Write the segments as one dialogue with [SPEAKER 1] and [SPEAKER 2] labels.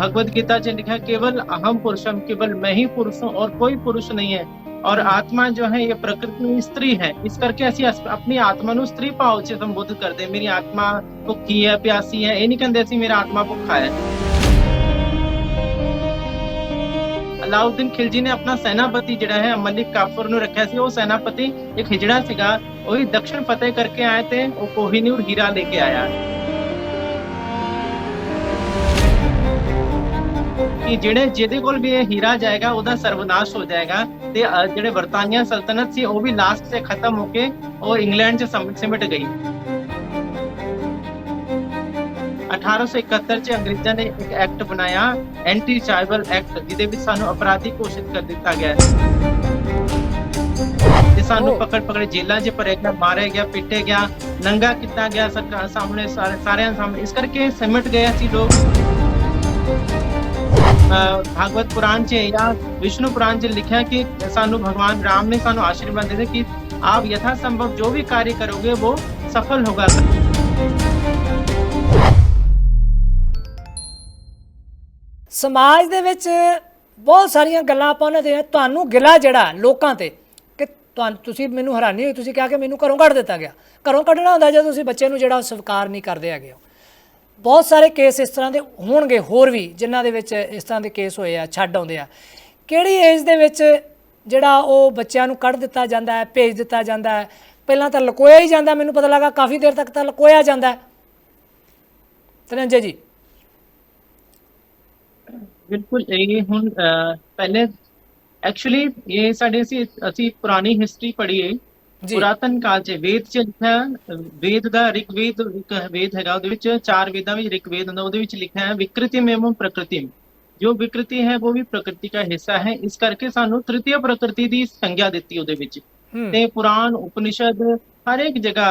[SPEAKER 1] भगवत गीता च लिखा है केवल अहम पुरुषम केवल मैं ही पुरुष हूँ और कोई पुरुष नहीं है ਔਰ ਆਤਮਾ ਜੋ ਹੈ ਇਹ ਪ੍ਰਕਿਰਤੀ ਦੀ ਇਸਤਰੀ ਹੈ ਇਸ ਕਰਕੇ ਅਸੀਂ ਅਸ- ਆਪਣੀ ਆਤਮਾ ਨੂੰ ਇਸਤਰੀ ਭਾਵ 'ਚ ਸੰਬੋਧਿਤ ਕਰਦੇ ਹਾਂ। ਮੇਰੀ ਆਤਮਾ ਭੁੱਖੀ ਹੈ ਪਿਆਸੀ ਹੈ ਇਹ ਨਹੀਂ ਕਹਿੰਦੇ ਅਸੀਂ ਮੇਰਾ ਆਤਮਾ ਭੁੱਖਾ ਹੈ ਅਲਾਉਦੀਨ ਖਿਲਜੀ ਨੇ ਆਪਣਾ ਸੈਨਾਪਤੀ ਜਿਹੜਾ ਹੈ ਮਲਿਕ ਕਾਫਰ ਨੂੰ ਰੱਖਿਆ ਸੀ ਉਹ ਸੈਨਾਪਤੀ ਇੱਕ ਹਿਜੜਾ ਸੀਗਾ ਉਹੀ ਦਕਸ਼ਣ ਫਤਿਹ ਕਰਕੇ ਆਏ ਤੇ ਉਹ ਕੋਹੀਨੂਰ ਹੀਰਾ ਲੈ ਕੇ ਆਇਆ ਕਿ ਜਿਹੜੇ ਜਿਹਦੇ ਕੋਲ ਵੀ ਇਹ ਹੀਰਾ ਜਾਏਗਾ ਉਹਦਾ ਸਰਵਨਾਸ਼ ਹੋ ਜਾਏਗਾ ਤੇ ਜਿਹੜੇ ਬਰਤਾਨੀਆ ਸਲਤਨਤ ਸੀ ਉਹ ਵੀ ਲਾਸਟ ਤੇ ਖਤਮ ਹੋ ਕੇ ਉਹ ਇੰਗਲੈਂਡ 'ਚ ਸਮ- ਸਿਮਟ ਗਈ। 1871 ਚ ਅੰਗਰੇਜ਼ਾਂ ਨੇ ਇੱਕ ਐਕਟ ਬਣਾਇਆ ਐਂਟੀ ਚਾਈਬਲ ਐਕਟ ਜਿਹਦੇ ਵਿੱਚ ਸਾਨੂੰ ਅਪਰਾਧੀ ਘੋਸ਼ਿਤ ਕਰ ਦਿੱਤਾ ਗਿਆ ਤੇ ਸਾਨੂੰ। ਪਕੜ ਪਕੜ ਜੇਲ੍ਹਾਂ 'ਚ ਭਰਿਆ ਗਿਆ ਮਾਰਿਆ ਗਿਆ ਪਿੱਟੇ ਗਿਆ ਨੰਗਾ ਕੀਤਾ ਗਿਆ ਸਰਕਾਰ ਸਾਹਮਣੇ ਸਾਰੇ ਸਾਰਿਆਂ ਸਾਹਮਣੇ। ਇਸ ਕਰਕੇ ਸਿਮਟ ਗਏ ਅਸੀਂ ਲੋਕ। ਭਾਗਵਤ ਪੁਰਾਣ 'ਚ ਜਾਂ ਵਿਸ਼ਨੂੰ ਪੁਰਾਣ 'ਚ ਲਿਖਿਆ ਕਿ ਸਾਨੂੰ ਭਗਵਾਨ ਰਾਮ ਨੇ ਸਾਨੂੰ ਆਸ਼ੀਰਵਾਦ ਦਿੱਤੇ ਕਿ ਆਪ ਯਥਾ ਸੰਭਵ ਜੋ ਵੀ ਕਾਰਜ ਕਰੋਗੇ, ਉਹ ਸਫਲ ਹੋਗਾ।
[SPEAKER 2] ਸਮਾਜ ਦੇ ਵਿੱਚ ਬਹੁਤ ਸਾਰੀਆਂ ਗੱਲਾਂ ਆਪਾਂ ਉਹਨਾਂ ਦੇ ਤੁਹਾਨੂੰ ਗਿਲਾ ਜਿਹੜਾ ਲੋਕਾਂ ਤੇ ਕਿ ਤੁਹਾਨੂੰ ਤੁਸੀਂ ਮੈਨੂੰ ਹੈਰਾਨੀ ਹੋਈ, ਤੁਸੀਂ ਕਿਹਾ ਕਿ ਮੈਨੂੰ ਘਰੋਂ ਕੱਢ ਦਿੱਤਾ ਗਿਆ। ਘਰੋਂ ਕੱਢਣਾ ਹੁੰਦਾ ਜਦੋਂ ਤੁਸੀਂ ਬੱਚੇ ਨੂੰ ਜਿਹੜਾ ਸਵੀਕਾਰ ਨਹੀਂ ਕਰਦੇ ਹੈਗੇ ਹੋ। ਬਹੁਤ ਸਾਰੇ ਕੇਸ ਇਸ ਤਰ੍ਹਾਂ ਦੇ ਹੋਣਗੇ ਹੋਰ ਵੀ, ਜਿਨ੍ਹਾਂ ਦੇ ਵਿੱਚ ਇਸ ਤਰ੍ਹਾਂ ਦੇ ਕੇਸ ਹੋਏ ਆ, ਛੱਡ ਆਉਂਦੇ ਆ। ਕਿਹੜੀ ਏਜ ਦੇ ਵਿੱਚ ਜਿਹੜਾ ਉਹ ਬੱਚਿਆਂ ਨੂੰ ਕੱਢ ਦਿੱਤਾ ਜਾਂਦਾ ਹੈ, ਭੇਜ ਦਿੱਤਾ ਜਾਂਦਾ ਹੈ? ਪਹਿਲਾਂ ਤਾਂ ਲਕੋਇਆ ਹੀ ਜਾਂਦਾ, ਮੈਨੂੰ ਪਤਾ ਲੱਗਾ ਕਾਫੀ ਦੇਰ ਤੱਕ ਤਾਂ ਲਕੋਇਆ ਜਾਂਦਾ ਹੈ। ਧਨੰਜੇ ਜੀ।
[SPEAKER 1] ਬਿਲਕੁਲ, ਇਹ ਹੁਣ ਪਹਿਲੇ ਐਕਚੁਅਲੀ ਇਹ ਸਾਡੇ ਅਸੀਂ ਅਸੀਂ ਪੁਰਾਣੀ ਹਿਸਟਰੀ ਪੜ੍ਹੀਏ
[SPEAKER 2] ਜੀ
[SPEAKER 1] ਪੁਰਾਤਨ ਕਾਲ ਚ ਵੇਦ ਚ ਲਿਖਿਆ ਵੇਦ ਦਾ ਰਿਗਵੇਦ ਇੱਕ ਵੇਦ ਹੈਗਾ ਉਹਦੇ ਵਿੱਚ ਚਾਰ ਵੇਦਾਂ ਵਿੱਚ ਰਿਗਵੇਦ ਹੁੰਦਾ ਉਹਦੇ ਵਿੱਚ ਲਿਖਿਆ ਹੈ ਵਿਕ੍ਰਿਤਿਮ ਐਵੰ ਪ੍ਰਕ੍ਰਿਤਿਮ। ਜੋ ਵਿਕ੍ਰਿਤੀ ਹੈ ਉਹ ਵੀ ਪ੍ਰਕਿਰਤੀ ਦਾ ਹਿੱਸਾ ਹੈ ਇਸ ਕਰਕੇ ਸਾਨੂੰ ਤ੍ਰਿਤੀਯ ਪ੍ਰਕਿਰਤੀ ਦੀ ਸੰਗਿਆ ਦਿੱਤੀ ਉਹਦੇ ਵਿੱਚ। ਤੇ ਪੁਰਾਣ ਉਪਨਿਸ਼ਦ ਹਰ ਇੱਕ ਜਗ੍ਹਾ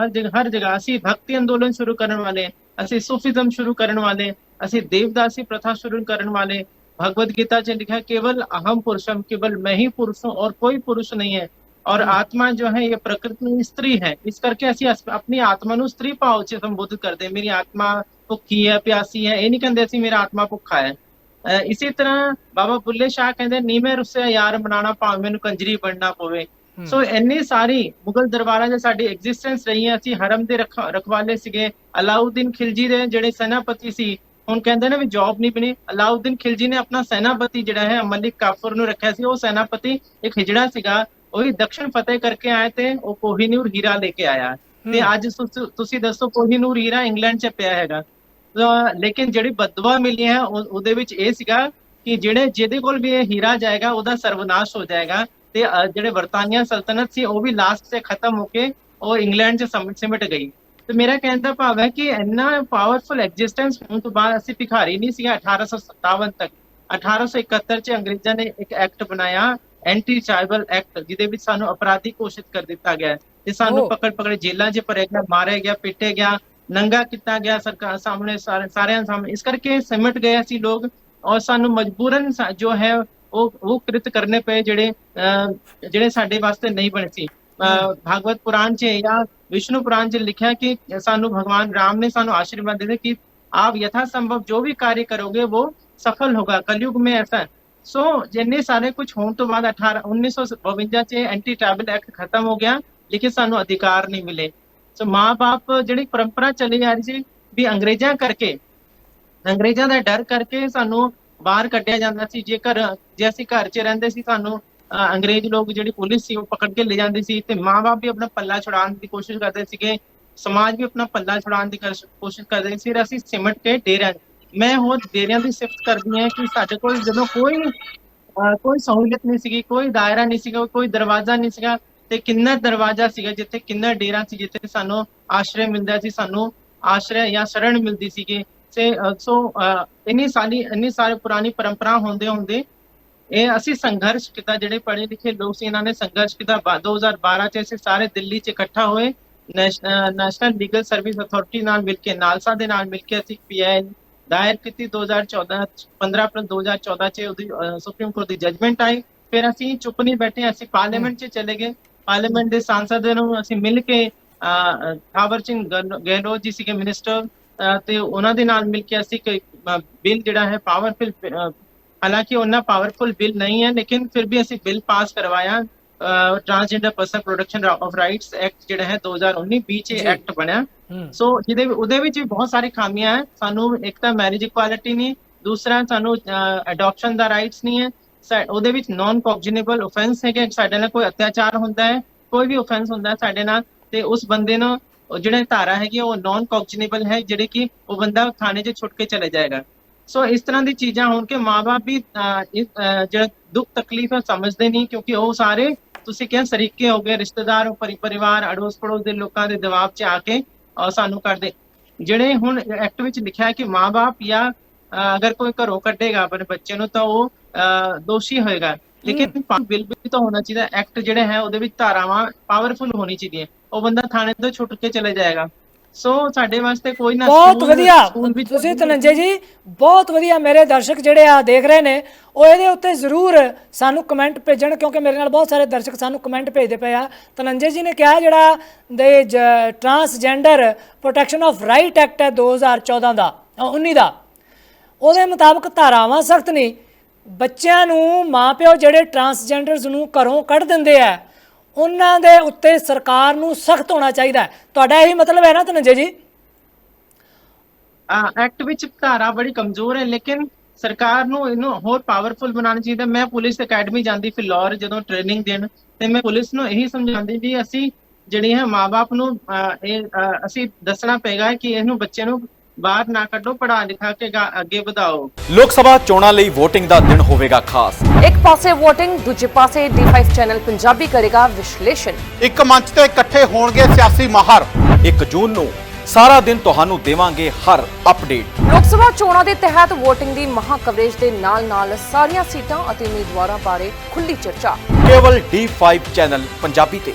[SPEAKER 1] ਹਰ ਜਗ੍ਹਾ ਹਰ ਜਗ੍ਹਾ ਅਸੀਂ ਭਗਤੀ ਅੰਦੋਲਨ ਸ਼ੁਰੂ ਕਰਨ ਵਾਲੇ ਅਸੀਂ ਸੂਫੀਜ਼ਮ ਸ਼ੁਰੂ ਕਰਨ ਵਾਲੇ ਅਸੀਂ ਦੇਵਦਾਸੀ ਪ੍ਰਥਾ ਸ਼ੁਰੂ ਕਰਨ ਵਾਲੇ। ਭਗਵਦ ਗੀਤਾ 'ਚ ਲਿਖਿਆ ਕੇਵਲ ਅਹਮ ਪੁਰਸ਼ਮ ਕੇਵਲ ਮੈਂ ਹੀ ਪੁਰਸ਼ ਹਾਂ ਔਰ ਕੋਈ ਪੁਰਸ਼ ਨਹੀਂ
[SPEAKER 2] ਹੈ।
[SPEAKER 1] ਔਰ ਆਤਮਾ ਜੋ ਹੈ ਇਹ ਪ੍ਰਕਿਰਤੀ ਇਸਤਰੀ ਹੈ ਇਸ ਕਰਕੇ ਅਸੀਂ ਆਪਣੀ ਆਤਮਾ ਨੂੰ ਇਸਤਰੀ ਭਾਵ ਚ ਸੰਬੋਧਿਤ ਕਰਦੇ ਮੇਰੀ ਆਤਮਾ ਭੁੱਖੀ ਹੈ ਪਿਆਸੀ ਹੈ ਇਹ ਨਹੀਂ ਕਹਿੰਦੇ ਅਸੀਂ ਮੇਰਾ ਆਤਮਾ ਭੁੱਖਾ ਹੈ ਇਸੇ ਤਰ੍ਹਾਂ ਬਾਬਾ ਬੁੱਲੇ ਸ਼ਾਹ ਕਹਿੰਦੇ ਨੀਵੇਂ ਰੁੱਸਿਆ ਯਾਰ ਬਣਾਣਾ ਭਾਵੇਂ ਮੈਨੂੰ ਕੰਜਰੀ ਬਣਨਾ ਪਵੇ ਸੋ ਇੰਨੇ ਸਾਰੀ ਮੁਗਲ ਦਰਬਾਰਾਂ 'ਚ ਸਾਡੀ ਐਗਜ਼ਿਸਟੈਂਸ ਰਹੀ ਹੈ ਅਸੀਂ ਹਰਮ ਦੇ ਰਖਵਾਲੇ ਸੀਗੇ ਅਲਾਉਦੀਨ ਖਿਲਜੀ ਦੇ ਜਿਹੜੇ ਸੈਨਾਪਤੀ ਸੀ ਹੁਣ ਕਹਿੰਦੇ ਨੇ ਵੀ ਜੌਬ ਨਹੀਂ ਬਣੀ ਅਲਾਉਦੀਨ ਖਿਲਜੀ ਨੇ ਆਪਣਾ ਸੈਨਾਪਤੀ ਜਿਹੜਾ ਹੈ ਮਲਿਕ ਕਾਫਰ ਨੂੰ ਰੱਖਿਆ ਸੀ ਉਹ ਸੈਨਾਪਤੀ ਇੱਕ ਹਿਜੜਾ ਸੀਗਾ ਉਹੀ ਦਕਸ਼ਣ ਫਤਿਹ ਕਰਕੇ ਆਏ ਤੇ ਉਹ ਕੋਹੀਨੂਰ ਹੀਰਾ ਲੈ ਕੇ ਆਇਆ। ਤੇ। ਅੱਜ ਤੁਸ- ਦੱਸੋ ਕੋਹੀਨੂਰ ਹੀਰਾ ਇੰਗਲੈਂਡ 'ਚ ਪਿਆ ਹੈਗਾ। ਲੇਕਿਨ ਜਿਹੜੀ ਬਦਦੁਆ ਮਿਲੀ ਹੈ ਉਹ- ਉਹਦੇ ਵਿੱਚ ਇਹ ਸੀਗਾ ਕਿ ਜਿਹੜੇ ਜਿਹਦੇ ਕੋਲ ਵੀ ਇਹ ਹੀਰਾ ਜਾਏਗਾ ਉਹਦਾ ਸਰਵਨਾਸ਼ ਹੋ ਜਾਏਗਾ। ਤੇ ਜਿਹੜੇ ਬਰਤਾਨੀਆ ਸਲਤਨਤ ਸੀ ਉਹ ਵੀ ਲਾਸਟ ਤੇ ਖਤਮ ਹੋ ਕੇ ਉਹ ਇੰਗਲੈਂਡ 'ਚ ਸਮ- ਸਿਮਟ ਗਈ। ਤੇ ਮੇਰਾ ਕਹਿਣ ਦਾ ਭਾਵ ਹੈ ਕਿ ਇੰਨਾ ਪਾਵਰਫੁਲ ਐਗਜ਼ਿਸਟੈਂਸ ਹੋਣ ਤੋਂ ਬਾਅਦ ਅਸੀਂ ਭਿਖਾਰੀ ਨਹੀਂ ਸੀਗਾ 1857 ਤੱਕ। 1871 ਚ ਅੰਗਰੇਜ਼ਾਂ ਨੇ ਇੱਕ ਐਕਟ ਬਣਾਇਆ ਐਂਟੀ ਚਾਈਬਲ ਐਕਟ ਜਿਹਦੇ ਵਿੱਚ ਸਾਨੂੰ ਅਪਰਾਧੀ ਘੋਸ਼ਿਤ ਕਰ ਦਿੱਤਾ ਗਿਆ ਹੈ ਤੇ ਸਾਨੂੰ
[SPEAKER 2] ਓ।
[SPEAKER 1] ਪਕੜ ਪਕੜ ਜੇਲ੍ਹਾਂ 'ਚ ਭਰਿਆ ਗਿਆ ਮਾਰਿਆ ਗਿਆ ਪਿੱਟੇ ਗਿਆ ਨੰਗਾ ਕੀਤਾ ਗਿਆ ਸਰਕਾਰ ਸਾਹਮਣੇ ਸਾਰੇ ਸਾਰਿਆਂ ਸਾਹਮਣੇ ਇਸ ਕਰਕੇ ਸਿਮਟ ਗਏ ਅਸੀਂ ਲੋਕ ਔਰ ਸਾਨੂੰ ਮਜਬੂਰਨ ਸਾ- ਜੋ ਹੈ ਉਹ ਉਹ ਕ੍ਰਿਤ ਕਰਨੇ ਪਏ ਜਿਹੜੇ ਅਹ, ਜਿਹੜੇ ਸਾਡੇ ਵਾਸਤੇ ਨਹੀਂ ਬਣੇ ਸੀ ਅਹ, ਭਾਗਵਤ ਪੁਰਾਣ 'ਚ ਜਾਂ ਵਿਸ਼ਨੂੰ ਪੁਰਾਣ 'ਚ ਲਿਖਿਆ ਕਿ ਸਾਨੂੰ ਭਗਵਾਨ ਰਾਮ ਨੇ ਸਾਨੂੰ आशीर्वाद ਦਿੱਤੇ ਕਿ आप यथा संभव जो भी कार्य करोगे वो सफल होगा कलयुग में ऐसा है ਸੋ ਜਿੰਨੇ ਸਾਰੇ ਕੁਝ ਹੋਣ ਤੋਂ ਬਾਅਦ 18 1952 ਚ ਐਂਟੀ ਟ੍ਰਾਈਬਲ ਐਕਟ ਖਤਮ ਹੋ ਗਿਆ, ਲੇਕਿਨ ਸਾਨੂੰ ਅਧਿਕਾਰ ਨਹੀਂ ਮਿਲੇ। ਸੋ ਮਾਂ-ਬਾਪ ਜਿਹੜੀ ਪਰੰਪਰਾ ਚੱਲੀ ਆ ਰਹੀ ਸੀ ਵੀ ਅੰਗਰੇਜ਼ਾਂ ਕਰਕੇ, ਅੰਗਰੇਜ਼ਾਂ ਦਾ ਡਰ ਕਰਕੇ ਸਾਨੂੰ ਬਾਹਰ ਕੱਢਿਆ ਜਾਂਦਾ ਸੀ। ਜੇਕਰ, ਜੇ ਅਸੀਂ ਘਰ 'ਚ ਰਹਿੰਦੇ ਸੀ, ਸਾਨੂੰ ਅੰਗਰੇਜ਼ ਲੋਕ ਜਿਹੜੀ ਪੁਲਿਸ ਸੀ, ਉਹ ਪਕੜ ਕੇ ਲੈ ਜਾਂਦੇ ਸੀ ਤੇ ਮਾਂ-ਬਾਪ ਵੀ ਆਪਣਾ ਪੱਲਾ ਛੁਡਾਉਣ ਦੀ ਕੋਸ਼ਿਸ਼ ਕਰਦੇ ਸੀਗੇ। ਸਮਾਜ ਵੀ ਆਪਣਾ ਪੱਲਾ ਛੁਡਾਉਣ ਦੀ ਕਰ- ਕੋਸ਼ਿਸ਼ ਕਰਦੇ ਸੀ। ਅਸੀਂ ਸਿਮਟ ਕੇ ਡੇਰਿਆਂ ਮੈਂ ਹੋਰ ਡੇਰਿਆਂ ਦੀ ਸਿਫਤ ਕਰਦੀ ਹਾਂ ਕਿ ਸਾਡੇ ਕੋਲ ਜਦੋਂ ਕੋਈ ਕੋਈ ਸਹੂਲਤ ਨਹੀਂ ਸੀਗੀ, ਕੋਈ ਦਾਇਰਾ ਨਹੀਂ ਸੀਗਾ, ਕੋਈ ਦਰਵਾਜ਼ਾ ਨਹੀਂ ਸੀਗਾ, ਤੇ ਕਿੰਨਾ ਦਰਵਾਜ਼ਾ ਸੀਗਾ ਜਿੱਥੇ ਕਿੰਨਾ ਡੇਰਾ ਸੀ, ਜਿੱਥੇ ਸਾਨੂੰ ਆਸ਼ਰੇ ਮਿਲਦਾ ਸੀ, ਸਾਨੂੰ ਆਸ਼ਰੇ ਜਾਂ ਸ਼ਰਣ ਮਿਲਦੀ ਸੀਗੀ। ਤੇ ਸੋ ਇੰਨੀ ਸਾਰੀ, ਇੰਨੀ ਸਾਰੇ ਪੁਰਾਣੀ ਪਰੰਪਰਾ ਹੁੰਦੇ ਹੁੰਦੇ ਇਹ ਅਸੀਂ ਸੰਘਰਸ਼ ਕੀਤਾ, ਜਿਹੜੇ ਪੜ੍ਹੇ ਲਿਖੇ ਲੋਕ ਸੀ, ਇਹਨਾਂ ਨੇ ਸੰਘਰਸ਼ ਕੀਤਾ। ਬਾ- 2012 ਚ ਅਸੀਂ ਸਾਰੇ ਦਿੱਲੀ ਚ ਇਕੱਠਾ ਹੋਏ। ਨੈਸ਼ਨਲ ਲੀਗਲ ਸਰਵਿਸ ਅਥਾਰਟੀ ਨਾਲ ਮਿਲ ਕੇ, ਨਾਲਸਾ ਦੇ ਨਾਲ ਮਿਲ ਕੇ ਅਸੀਂ ਪੀਆਈ ਦਾਇਰ ਕੀਤੀ 2014 15 ਅਪ੍ਰੈਲ 2014 ਚ ਉਹਦੀ ਸੁਪਰੀਮ ਕੋਰਟ ਦੀ ਜਜਮੈਂਟ ਆਈ। ਫਿਰ ਅਸੀਂ ਚੁੱਪ ਨਹੀਂ ਬੈਠੇ, ਅਸੀਂ ਪਾਰਲੀਮੈਂਟ ਚ ਚਲੇ ਗਏ। ਪਾਰਲੀਮੈਂਟ ਦੇ ਸਾਂਸਦ ਨੂੰ ਅਸੀਂ ਮਿਲ ਕੇ ਥਾਵਰ ਸਿੰਘ ਗਹਿਲੋਤ ਜੀ ਸੀਗੇ ਮਿਨਿਸਟਰ ਤੇ ਉਹਨਾਂ ਦੇ ਨਾਲ ਮਿਲ ਕੇ ਅਸੀਂ ਬਿੱਲ ਜਿਹੜਾ ਹੈ ਪਾਵਰਫੁਲ ਹਾਲਾਂਕਿ ਉਹਨਾਂ ਪਾਵਰਫੁਲ ਬਿੱਲ ਨਹੀਂ ਹੈ, ਲੇਕਿਨ ਫਿਰ ਵੀ ਅਸੀਂ ਬਿੱਲ ਪਾਸ ਕਰਵਾਇਆ। Transgender person protection of rights act ਜਿਹੜਾ ਹੈ 2019 ਵਿੱਚ ਇਹ। ਐਕਟ ਬਣਿਆ। ਸੋ ਜਿਹਦੇ ਉਹਦੇ ਵਿੱਚ ਬਹੁਤ ਸਾਰੀ ਖਾਮੀਆਂ ਹੈ। ਸਾਨੂੰ ਇੱਕ ਤਾਂ ਮੈਰਿਜ ਇਕੁਐਲਿਟੀ ਨਹੀਂ। ਦੂਸਰਾ ਸਾਨੂੰ ਅਡਾਪਸ਼ਨ ਦਾ ਰਾਈਟਸ ਨਹੀਂ ਹੈ। ਉਹਦੇ ਵਿੱਚ ਨਾਨ ਕੌਗਜੀਨੇਬਲ ਆਫੈਂਸ ਹੈ ਕਿ ਸਾਡੇ ਨਾਲ ਕੋਈ ਅਤਿਆਚਾਰ ਹੁੰਦਾ ਹੈ। ਕੋਈ ਵੀ ਆਫੈਂਸ ਹੁੰਦਾ ਹੈ ਸਾਡੇ ਨਾਲ। ਤੇ ਉਸ ਬੰਦੇ ਨੂੰ ਜਿਹੜੇ ਧਾਰਾ ਹੈਗੀ ਉਹ ਨਾਨ ਕੌਗਜੀਨੇਬਲ ਹੈ ਜਿਹੜੇ ਕਿ ਉਹ ਬੰਦਾ ਥਾਣੇ 'ਚ ਛੁੱਟ ਕੇ ਚਲੇ ਜਾਏਗਾ। ਸੋ ਇਸ ਤਰ੍ਹਾਂ ਦੀ ਚੀਜ਼ਾਂ ਹੋਣ ਕੇ ਮਾਪੇ ਵੀ ਜਿਹੜਾ ਦੁੱਖ ਤਕਲੀਫ ਸਮਝਦੇ ਨਹੀਂ ਕਿਉਂਕਿ ਉਹ ਸਾਰੇ ਤੁਸੀਂ ਕਿਹਾ ਸਰੀਕੇ ਹੋ ਗਏ ਰਿਸ਼ਤੇਦਾਰ ਪਰਿ- ਪਰਿਵਾਰ ਅੜੋਸ ਪੜੋਸ ਦੇ ਲੋਕਾਂ ਦੇ ਦਬਾਅ 'ਚ ਆ ਕੇ ਸਾਨੂੰ ਕਰਦੇ? ਜਿਹੜੇ ਹੁਣ ਐਕਟ ਵਿੱਚ ਲਿਖਿਆ ਹੈ ਕਿ ਮਾਪੇ ਜਾਂ ਅਗਰ ਕੋਈ ਘਰੋਂ ਕੱਢੇਗਾ ਆਪਣੇ ਬੱਚੇ ਨੂੰ ਤਾਂ ਉਹ ਦੋਸ਼ੀ ਹੋਏਗਾ। ਲੇਕਿਨ ਬਿੱਲ ਵੀ ਤਾਂ ਹੋਣਾ ਚਾਹੀਦਾ ਐਕਟ ਜਿਹੜਾ ਹੈ ਉਹਦੇ ਵਿੱਚ ਧਾਰਾਵਾਂ ਪਾਵਰਫੁਲ ਹੋਣੀ ਚਾਹੀਦੀਆਂ। ਉਹ ਬੰਦਾ ਥਾਣੇ ਤੋਂ ਛੁੱਟ ਕੇ ਚਲੇ ਜਾਏਗਾ। ਸੋ ਸਾਡੇ ਵਾਸਤੇ ਕੋਈ ਨਾ
[SPEAKER 2] ਬਹੁਤ ਵਧੀਆ। ਤੁਸੀਂ ਧਨੰਜੇ ਜੀ ਬਹੁਤ ਵਧੀਆ ਮੇਰੇ ਦਰਸ਼ਕ ਜਿਹੜੇ ਆ ਦੇਖ ਰਹੇ ਨੇ ਉਹ ਇਹਦੇ ਉੱਤੇ ਜ਼ਰੂਰ ਸਾਨੂੰ ਕਮੈਂਟ ਭੇਜਣ ਕਿਉਂਕਿ ਮੇਰੇ ਨਾਲ ਬਹੁਤ ਸਾਰੇ ਦਰਸ਼ਕ ਸਾਨੂੰ ਕਮੈਂਟ ਭੇਜਦੇ ਪਏ ਆ। ਧਨੰਜੇ ਜੀ ਨੇ ਕਿਹਾ ਜਿਹੜਾ ਦੇ transgender protection of right act ਹੈ 2014 ਦਾ ਅ, 19 ਦਾ। ਉਹਦੇ ਮੁਤਾਬਕ ਧਾਰਾਵਾਂ ਸਖਤ ਨਹੀਂ ਬੱਚਿਆਂ ਨੂੰ ਮਾਪਿਓ ਜਿਹੜੇ ਟਰਾਂਸਜੈਂਡਰਸ ਨੂੰ ਘਰੋਂ ਕੱਢ ਦਿੰਦੇ ਆ ਉਹਨਾਂ ਦੇ ਉੱਤੇ ਸਰਕਾਰ ਨੂੰ ਸਖਤ ਹੋਣਾ ਚਾਹੀਦਾ ਹੈ। ਤੁਹਾਡਾ ਇਹੀ ਮਤਲਬ ਹੈ ਨਾ ਧਨੰਜੇ ਜੀ?
[SPEAKER 1] ਐਕਟ ਵਿੱਚ ਧਾਰਾ ਬੜੀ ਕਮਜ਼ੋਰ ਹੈ, ਲੇਕਿਨ ਸਰਕਾਰ ਨੂੰ ਇਹਨੂੰ ਹੋਰ ਪਾਵਰਫੁਲ ਬਣਾਉਣਾ ਚਾਹੀਦਾ ਮੈਂ ਪੁਲਿਸ ਅਕੈਡਮੀ ਜਾਂਦੀ ਫਿਲੌਰ ਜਦੋਂ ਟ੍ਰੇਨਿੰਗ ਦੇਣ, ਤੇ ਮੈਂ ਪੁਲਿਸ ਨੂੰ ਇਹੀ ਸਮਝਾਉਂਦੀ ਵੀ ਅਸੀਂ ਜਿਹੜੀ ਹੈ ਮਾਪੇ ਨੂੰ ਇਹ ਅਸੀਂ ਦੱਸਣਾ ਪਏਗਾ ਕਿ ਇਹਨੂੰ ਬੱਚੇ ਨੂੰ ਬਾਹਰ ਨਾ ਕੱਢੋ ਪੜਾ ਲਿਖਾ ਕੇ ਅੱਗੇ ਵਧਾਓ।
[SPEAKER 3] ਲੋਕ ਸਭਾ ਚੋਣਾਂ ਲਈ VOTING ਦਾ ਦਿਨ ਹੋਵੇਗਾ ਖਾਸ।
[SPEAKER 4] ਇੱਕ ਪਾਸੇ VOTING ਦੂਜੇ ਪਾਸੇ D5 ਚੈਨਲ ਪੰਜਾਬੀ ਕਰੇਗਾ ਵਿਸ਼ਲੇਸ਼ਣ।
[SPEAKER 5] ਇੱਕ ਮੰਚ ਤੇ ਇਕੱਠੇ ਹੋਣਗੇ ਸਿਆਸੀ ਮਾਹਰ।
[SPEAKER 3] 1 ਜੂਨ ਨੂੰ ਸਾਰਾ ਦਿਨ ਤੁਹਾਨੂੰ ਦੇਵਾਂਗੇ ਹਰ ਅਪਡੇਟ।
[SPEAKER 4] ਲੋਕ ਸਭਾ ਚੋਣਾਂ ਦੇ ਤਹਿਤ VOTING ਦੀ ਮਹਾ ਕਵਰੇਜ ਦੇ ਨਾਲ-ਨਾਲ ਸਾਰੀਆਂ ਸੀਟਾਂ ਅਤੇ ਉਮੀਦਵਾਰਾਂ ਬਾਰੇ ਖੁੱਲੀ ਚਰਚਾ।
[SPEAKER 3] ਕੇਵਲ D5 ਚੈਨਲ ਪੰਜਾਬੀ ਤੇ।